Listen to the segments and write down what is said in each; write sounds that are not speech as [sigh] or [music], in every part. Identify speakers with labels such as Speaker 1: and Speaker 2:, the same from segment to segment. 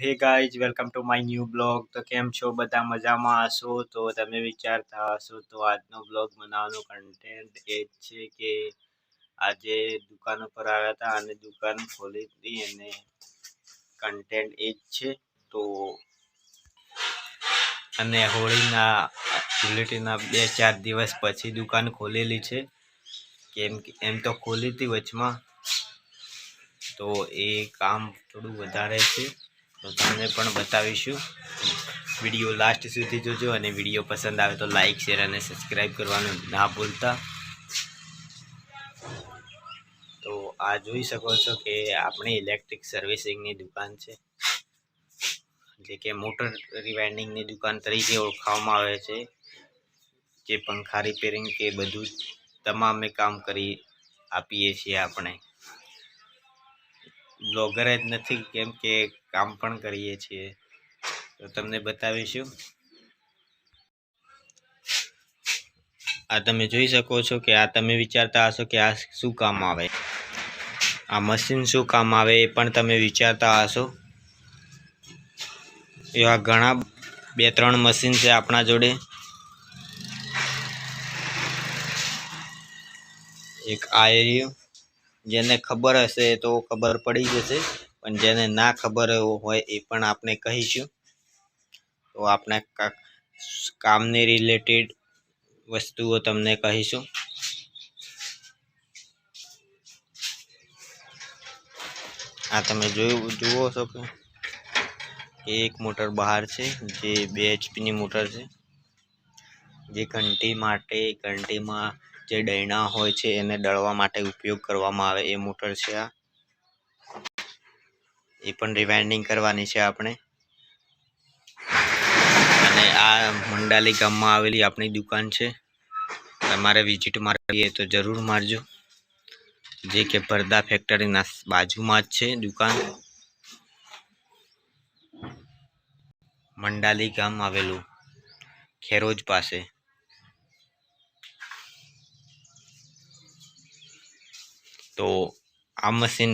Speaker 1: Hey guys, welcome to my new blog. તો કેમ છો? બધા મજામાં હશો? તો તમે વિચારતા હશો તો આજનો બ્લોગ બનાવવાનો કન્ટેન્ટ એ જ છે કે આજે દુકાન ઉપર આવ્યા હતા અને દુકાન ખોલી હતી અને કન્ટેન્ટ એ જ છે. તો અને હોળીના ધૂળેટીના બે ચાર દિવસ પછી દુકાન ખોલેલી છે. કેમ કે, એમ તો ખોલી હતી વચમાં. તો એ કામ થોડું વધારે છે. તો તમને પણ બતાવીશું. વીડિયો લાસ્ટ સુધી જોજો અને વીડિયો પસંદ આવે તો લાઈક શેર અને સબસ્ક્રાઈબ કરવાનું ના ભૂલતા. તો આ જોઈ શકો છો કે આપણી ઇલેક્ટ્રિક સર્વિસિંગની દુકાન છે. જે કે મોટર રિવાઇન્ડિંગની દુકાન તરીકે ઓળખવામાં આવે છે. જે પંખા રિપેરિંગ કે બધું તમામે કામ કરી આપીએ છીએ આપણે. બ્લોગર જ નથી કેમ કે કામ પણ કરીએ છીએ. તો તમને બતાવીશું. આ તમે જોઈ શકો છો કે આ તમે વિચારતા હશો કે આ શું કામ આવે. આ મશીન શું કામ આવે એ પણ તમે વિચારતા હશો. એવા ઘણા બે ત્રણ મશીન છે આપણા જોડે. એક આ જેને ખબર હશે તો ખબર પડી જશે. પણ જેને ના ખબર હોય એ પણ આપણે કહીશું. તો આપણે કામની રિલેટેડ વસ્તુઓ તમને કહીશું. આ તમે જોયું, જુઓ છો કે એક મોટર બહાર છે, જે બે એચપીની મોટર છે. જે ઘંટી માટે, ઘંટીમાં જે ડૈણા હોય છે એને દળવા માટે ઉપયોગ કરવામાં આવે એ મોટર છે આ. એ પણ રિવાઇન્ડિંગ કરવાની છે આપણે. અને આ મંડાલી ગામમાં આવેલી આપણી દુકાન છે. તમારે વિઝિટ મારવી તો જરૂર મારજો. જે કે પરદા ફેક્ટરીના બાજુમાં જ છે દુકાન. મંડાલી ગામ આવેલું ખેરોજ પાસે. તો આ મશીન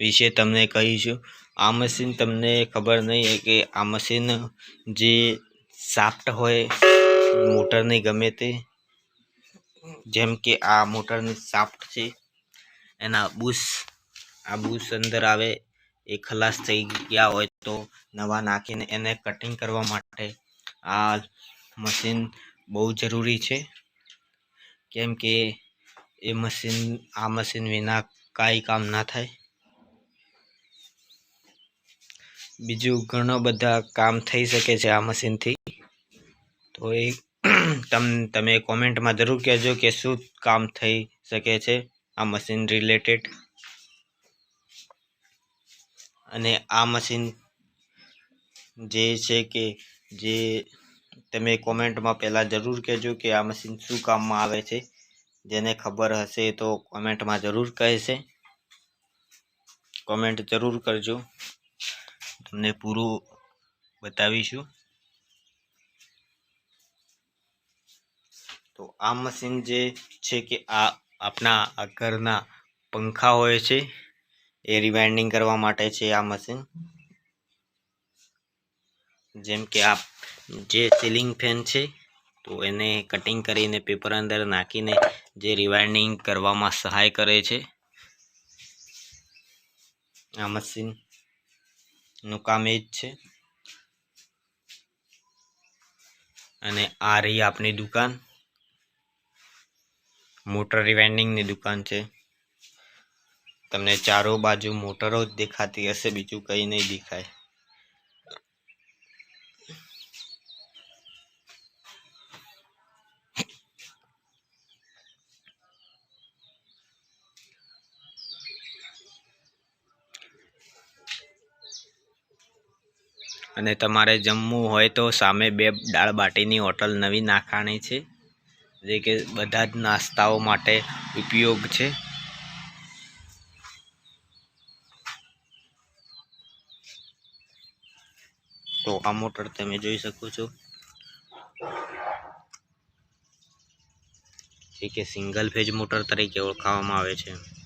Speaker 1: વિશે તમને કહીશું. આ મશીન તમને ખબર નહીં કે આ મશીન જે સાફ્ટ હોય, મોટરની ગમે તે, જેમ કે આ મોટરની સાફ્ટ છે, એના બુશ, આ બુશ અંદર આવે, એ ખલાસ થઈ ગયા હોય તો નવા નાખીને એને કટિંગ કરવા માટે આ મશીન બહુ જરૂરી છે. કેમ કે એ મશીન, આ મશીન વિના કાંઈ કામ ના થાય. બીજું ઘણા બધા કામ થઈ શકે છે આ મશીનથી. તો એ [clears throat] તમ, તમે કોમેન્ટમાં જરૂર કહેજો કે શું કામ થઈ શકે છે આ મશીન રિલેટેડ. અને આ મશીન જે છે કે જે તમે કોમેન્ટમાં પહેલાં જરૂર કહેજો કે આ મશીન શું કામમાં આવે છે. જેને ખબર હશે તો કોમેન્ટમાં જરૂર કહેશે. કોમેન્ટ જરૂર કરજો. તમને પૂરું બતાવીશું. તો આ મશીન જે છે કે આ આપણા ઘરના પંખા હોય છે, એ રિવાઇન્ડિંગ કરવા માટે છે આ મશીન. જેમ કે આ જે સીલિંગ ફેન છે, તો એને કટિંગ કરીને પેપર અંદર નાખીને જે રિવાઇન્ડિંગ કરવામાં સહાય કરે છે. આ મશીન નું કામ એ જ છે. અને આ રહી આપણી દુકાન. મોટર રિવાઇન્ડિંગની દુકાન છે. તમને ચારો બાજુ મોટરો જ દેખાતી હશે, બીજું કંઈ નહીં દેખાય. અને તમારે જમવું હોય તો સામે બે દાળ બાટીની હોટલ નવી નાખાણી છે. જે કે બધા જ નાસ્તાઓ માટે ઉપયોગ છે. તો આ મોટર તમે જોઈ શકો છો. જે કે સિંગલ ફેજ મોટર તરીકે ઓળખાવામાં આવે છે.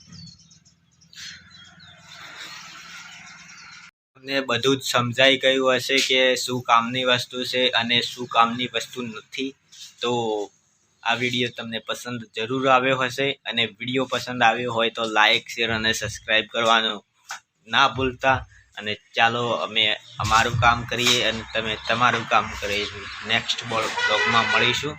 Speaker 1: ને બધું જ સમજાઈ ગયું હશે કે શું કામની વસ્તુ છે અને શું કામની વસ્તુ નથી. તો આ વીડિયો તમને પસંદ જરૂર આવ્યો હશે અને વીડિયો પસંદ આવ્યો હોય તો લાઇક શેર અને સબસ્ક્રાઈબ કરવાનું ના ભૂલતા. અને ચાલો અમે અમારું કામ કરીએ અને તમે તમારું કામ કરીએ. નેક્સ્ટ બ્લોગમાં મળીશું.